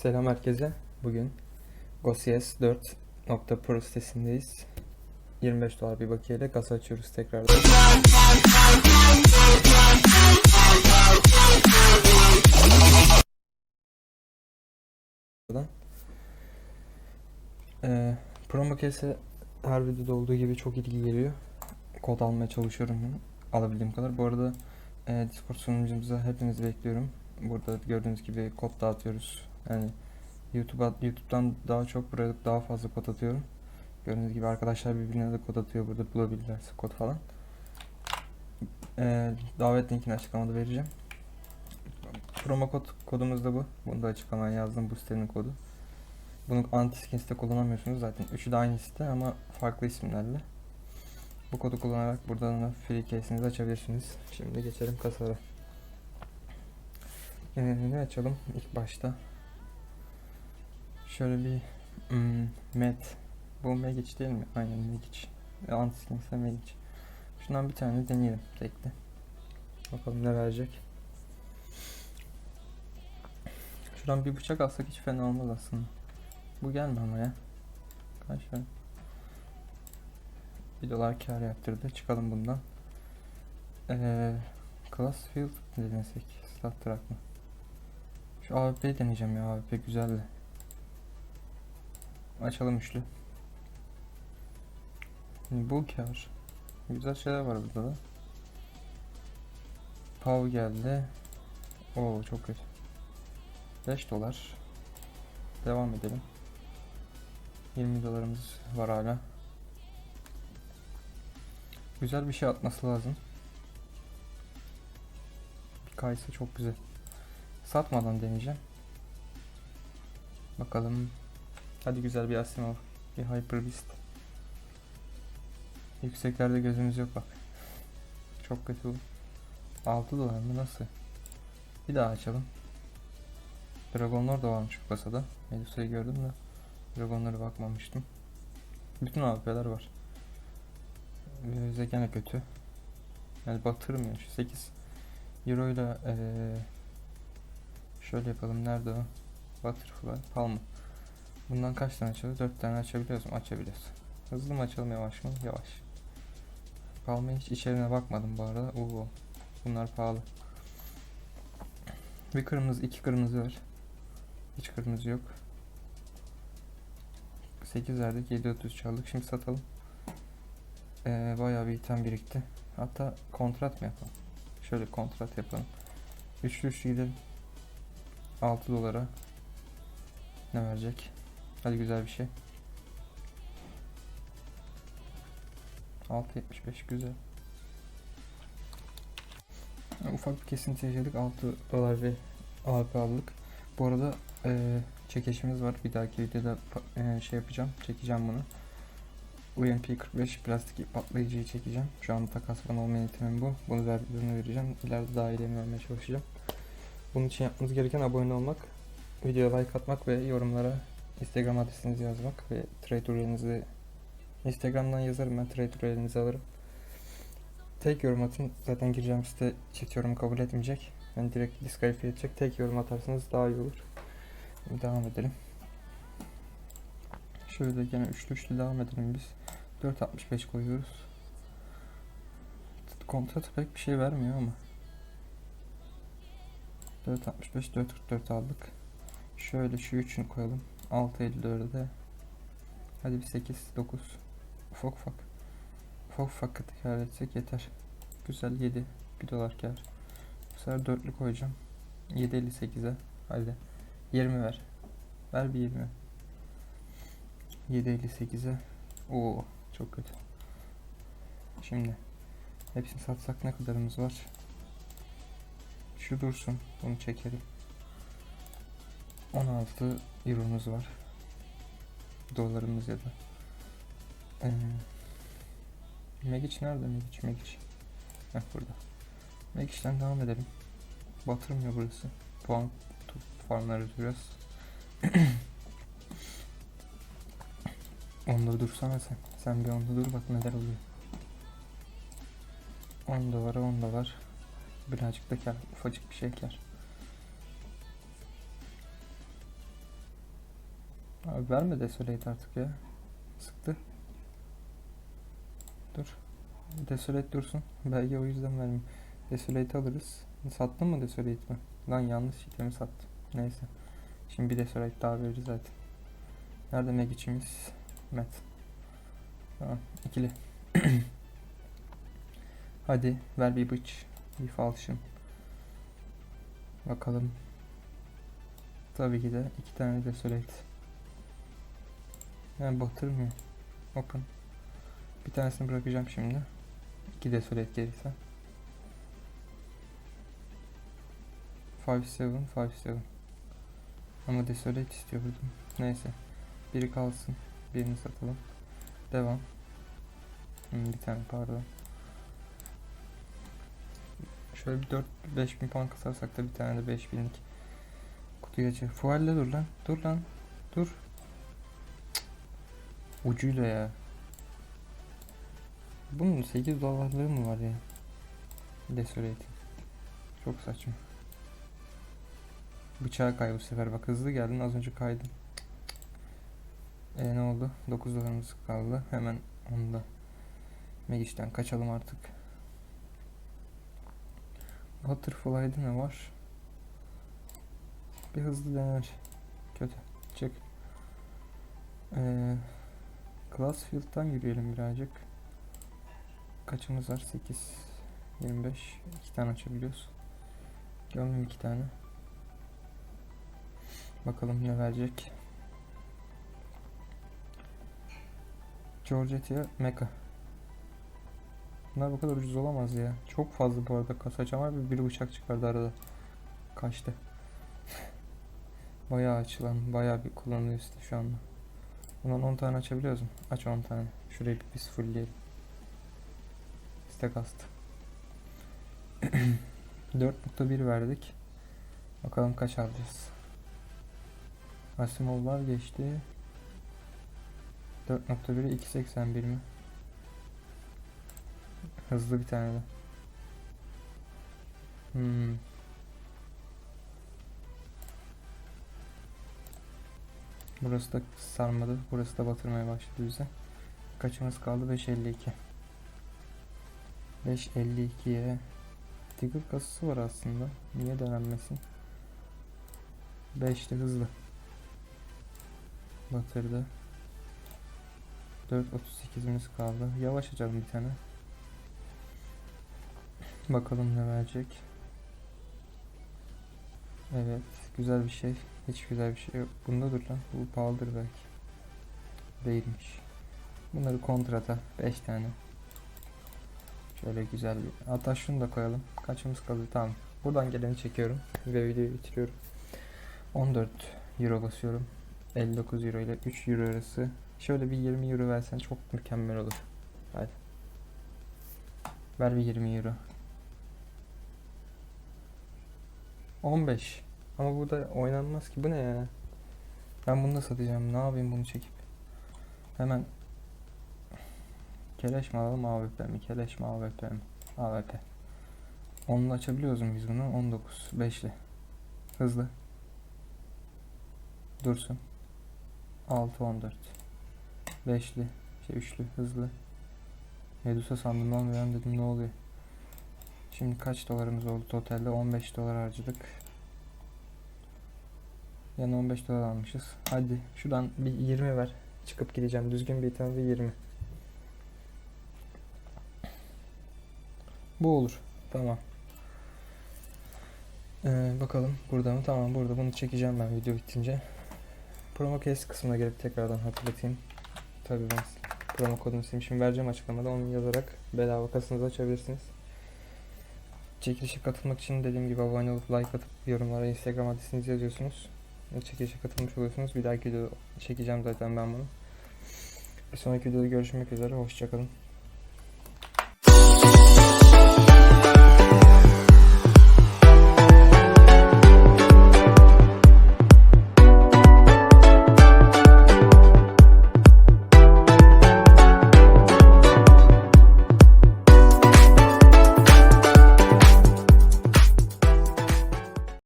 Selam herkese. Bugün GoCS 4.pro sitesindeyiz. 25 dolar bir bakiyeyle kasa açıyoruz tekrardan. Ee, promo kese her videoda olduğu gibi çok ilgi geliyor. Kod almaya çalışıyorum alabildiğim kadar. Bu arada e, Discord sunucumuza hepinizi bekliyorum. Burada gördüğünüz gibi kod dağıtıyoruz. Yani YouTube'a YouTube'dan daha çok buraya daha fazla kod atıyorum. Gördüğünüz gibi arkadaşlar birbirine de kod atıyor burada bulabilirlerse kod falan. Ee, davet linkini açıklamada vereceğim. Promo kod kodumuz da bu. Bunu da açıklamaya yazdım bu sitenin kodu. Bunu anti-skins'te kullanamıyorsunuz zaten. Üçü de aynı site ama farklı isimlerle. Bu kodu kullanarak buradan da free case'inizi açabilirsiniz. Şimdi geçelim kasalara. Genelini açalım ilk başta. Şöyle bir hmm, Met. Bu Megic değil mi? Aynen Megic. Antiskins'e Megic. Şundan bir tane deneyelim tekli. Bakalım ne verecek. Şuradan bir bıçak alsak hiç fena olmaz aslında. Bu gelme ama ya. Kaç ver? 1 dolar kar yaptırdı. Çıkalım bundan. Ee, Classfield mi denesek? Stat Track mı? Şu AWP'yi deneyeceğim ya. AWP güzeldi. Açalım üçlü. Bu kar. Güzel şeyler var burada da. Pav geldi. Oo çok kötü. 5 dolar. Devam edelim. 20 dolarımız var hala. Güzel bir şey atması lazım. Bir kayısı çok güzel. Satmadan deneyeceğim. Bakalım. Hadi güzel bir Asimov. Bir Hyper Beast. Yükseklerde gözümüz yok bak. Çok kötü bu. 6 dolar mı nasıl? Bir daha açalım. Dragonlar da varmış bu kasada. Medusa'yı gördüm de Dragonlara bakmamıştım. Bütün AWP'ler var. Bize gene kötü. Yani batırmıyor. Şu 8 Euro ile ee, şöyle yapalım. Nerede o? Butterfly, Palma. Bundan kaç tane açıyoruz? 4 tane açabiliyoruz mu? Açabiliyoruz. Hızlı mı açalım yavaş mı? Yavaş. Palma'ya hiç içeriğine bakmadım bu arada. Oo. Bunlar pahalı. Bir kırmızı, iki kırmızı var. Hiç kırmızı yok. 8 verdik, 7.30 çaldık. Şimdi satalım. Ee, bayağı bir item birikti. Hatta kontrat mı yapalım? Şöyle kontrat yapalım. Üçlü üçlü gidelim. 6 dolara. Ne verecek? Hadi güzel bir şey. 6.75 güzel. Yani ufak bir kesinti yaşadık. 6 dolar ve AP aldık. Bu arada e, çekişimiz var. Bir dahaki videoda e, şey yapacağım. Çekeceğim bunu. UMP 45 plastik patlayıcıyı çekeceğim. Şu an takas falan olmayan itemim bu. Bunu verdiğini vereceğim. İleride daha iyilerini vermeye çalışacağım. Bunun için yapmanız gereken abone olmak, videoya like atmak ve yorumlara Instagram adresinizi yazmak ve trade URL'inizi Instagram'dan yazarım ben trade URL'inizi alırım. Tek yorum atın. Zaten gireceğim site çift yorum kabul etmeyecek. Yani direkt diskalifiye edecek. Tek yorum atarsanız daha iyi olur. Devam edelim. Şöyle gene üçlü üçlü devam edelim biz. 4.65 koyuyoruz. Kontratı pek bir şey vermiyor ama. 4.65 4.44 aldık. Şöyle şu üçünü koyalım. 6.54'e de. Hadi bir 8 9. Ufak ufak. Ufak ufak kar etsek yeter. Güzel 7. 1 dolar kar. Bu sefer dörtlü koyacağım. 7.58'e. Hadi. 20 ver. Ver bir 20. 7.58'e. Oo çok kötü. Şimdi hepsini satsak ne kadarımız var? Şu dursun. Bunu çekelim. 16 euromuz var. Dolarımız ya da. Ee, Megic nerede Megic Megic? Heh burada. Megic'ten devam edelim. Batırmıyor burası. Puan farmları biraz. onda dursana sen. Sen bir onda dur bak neler oluyor. Onda var onda var. Birazcık da kar. Ufacık bir şey kar. Abi verme Desolate artık ya. Sıktı. Dur. Desolate dursun. Belki o yüzden vermeyeyim. Desolate alırız. Sattın mı Desolate mi? Lan yanlış itemi sattım. Neyse. Şimdi bir Desolate daha veririz zaten. Nerede Magic'imiz? Met. Tamam. ikili. Hadi ver bir bıç. Bir falşın. Bakalım. Tabii ki de iki tane Desolate. Yani batırmıyor. Open. Bir tanesini bırakacağım şimdi. İki Desolate gelirse. 5-7, 5-7. Ama Desolate istiyordum. Neyse. Biri kalsın. Birini satalım. Devam. Hmm, bir tane pardon. Şöyle bir 4 5000 puan kasarsak da bir tane de 5000'lik kutuya çık. Fualle dur lan. Dur lan. Dur. Ucuyla ya. Bunun 8 dolarlığı mı var ya? Desolate. Çok saçma. Bıçağı kay bu sefer. Bak hızlı geldin. Az önce kaydın. E ne oldu? 9 dolarımız kaldı. Hemen onu da Magic'ten kaçalım artık. Butterfly'da ne var? Bir hızlı denir. Kötü. Çık. Ee, Glassfield'dan yürüyelim birazcık. Kaçımız var? 8 25 2 tane açabiliyoruz. Gömdüm 2 tane. Bakalım ne verecek. Georgette Mecha. Bunlar bu kadar ucuz olamaz ya. Çok fazla bu arada kasa. Bir, bir bıçak çıkardı arada. Kaçtı. bayağı açılan, bayağı bir kullanılıyor işte şu anda. Bundan 10 tane açabiliyoruz mu? Aç 10 tane. Şurayı bir biz fullleyelim. Stack astı. 4.1 verdik. Bakalım kaç alacağız. Asimovlar geçti. 4.1'i 2.81 mi? Hızlı bir tane de. Hmm. Burası da sarmadı. Burası da batırmaya başladı bize. Kaçımız kaldı? 5.52. 5.52'ye Tigger kasası var aslında. Niye denenmesin? 5'te hızlı. Batırdı. 4.38'imiz kaldı. Yavaş açalım bir tane. Bakalım ne verecek. Evet. Güzel bir şey. Hiç güzel bir şey yok. Bunda dur lan. Bu pahalıdır belki. Değilmiş. Bunları kontrata. 5 tane. Şöyle güzel bir. Hatta şunu da koyalım. Kaçımız kaldı? Tamam. Buradan geleni çekiyorum. Ve videoyu bitiriyorum. 14 euro basıyorum. 59 euro ile 3 euro arası. Şöyle bir 20 euro versen çok mükemmel olur. Hadi. Ver bir 20 euro. 15. Ama burada oynanmaz ki. Bu ne ya? Ben bunu da satacağım. Ne yapayım bunu çekip? Hemen Keleş mi alalım AWP mi? Keleş mi AWP mi? AWP. Onunla açabiliyoruz mu biz bunu? 19. 5'li. Hızlı. Dursun. 6 14. 5'li. Şey 3'lü. Hızlı. Medusa sandım lan ben dedim ne oluyor? Şimdi kaç dolarımız oldu totalde? 15 dolar harcadık. Yani 15 dolar almışız. Hadi şuradan bir 20 ver. Çıkıp gideceğim. Düzgün bir item ve 20. Bu olur. Tamam. Ee, bakalım burada mı? Tamam burada. Bunu çekeceğim ben video bitince. Promo case kısmına gelip tekrardan hatırlatayım. Tabii ben promo kodunu silmişim. Vereceğim açıklamada. Onu yazarak bedava kasınızı açabilirsiniz. Çekilişe katılmak için dediğim gibi abone olup like atıp yorumlara Instagram adresinizi yazıyorsunuz. Çekilişe katılmış oluyorsunuz. Bir dahaki videoda çekeceğim zaten ben bunu. Bir sonraki videoda görüşmek üzere. Hoşçakalın.